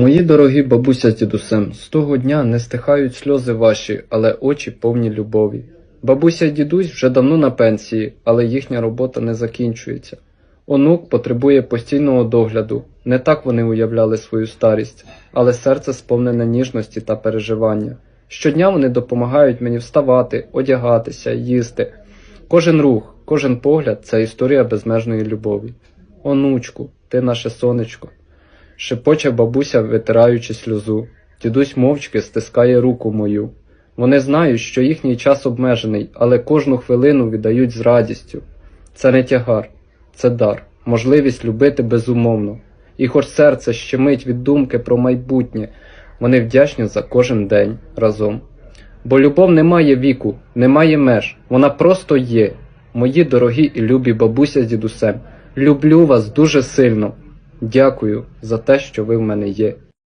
Мої дорогі бабуся з дідусем, з того дня не стихають сльози ваші, але очі повні любові. Бабуся і дідусь вже давно на пенсії, але їхня робота не закінчується. Онук потребує постійного догляду. Не так вони уявляли свою старість, але серце сповнене ніжності та переживання. Щодня вони допомагають мені вставати, одягатися, їсти. Кожен рух, кожен погляд це історія безмежної любові. Онучку, ти наше сонечко. Шепоче бабуся, витираючи сльозу. Дідусь мовчки стискає руку мою. Вони знають, що їхній час обмежений, але кожну хвилину віддають з радістю. Це не тягар, це дар, можливість любити безумовно. І хоч серце щемить від думки про майбутнє, вони вдячні за кожен день разом. Бо любов не має віку, не має меж, вона просто є. Мої дорогі і любі бабуся з дідусем, люблю вас дуже сильно. Дякую за те, що ви в мене є.